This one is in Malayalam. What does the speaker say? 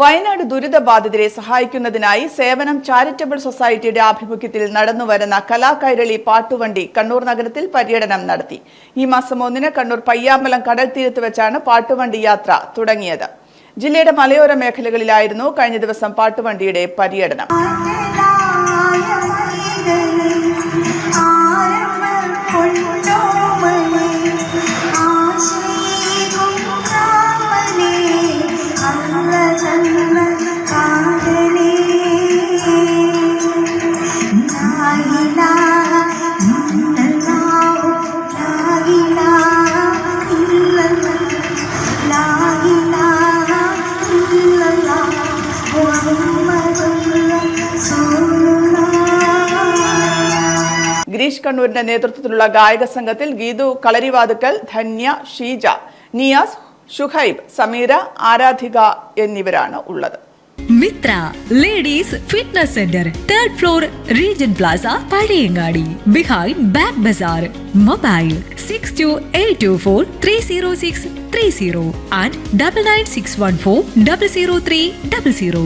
വയനാട് ദുരിതബാധിതരെ സഹായിക്കുന്നതിനായി സേവനം ചാരിറ്റബിൾ സൊസൈറ്റിയുടെ ആഭിമുഖ്യത്തിൽ നടന്നുവരുന്ന കലാകൈരളി പാട്ടുവണ്ടി കണ്ണൂർ നഗരത്തിൽ പര്യടനം നടത്തി. ഈ മാസം ഒന്നിന് കണ്ണൂർ പയ്യാമ്പലം കടൽ തീരത്ത് വെച്ചാണ് പാട്ടുവണ്ടി യാത്ര തുടങ്ങിയത്. ജില്ലയുടെ മലയോര മേഖലകളിലായിരുന്നു കഴിഞ്ഞ ദിവസം പാട്ടുവണ്ടിയുടെ പര്യടനം. ഗിരീഷ് കണ്ണൂരിന്റെ നേതൃത്വത്തിലുള്ള ഗായക സംഘത്തിൽ ഗീതു കളരിവാതുക്കൽ ധന്യ ഷീജ നിയാസ് ഷുഹൈബ് സമീര ആരാധിക എന്നിവരാണ് ഉള്ളത്. Mithra ladies fitness centre third floor regent plaza Pazhayangadi behind bag bazaar mobile six two eight two four three zero six three zero and double nine six one four double zero three double zero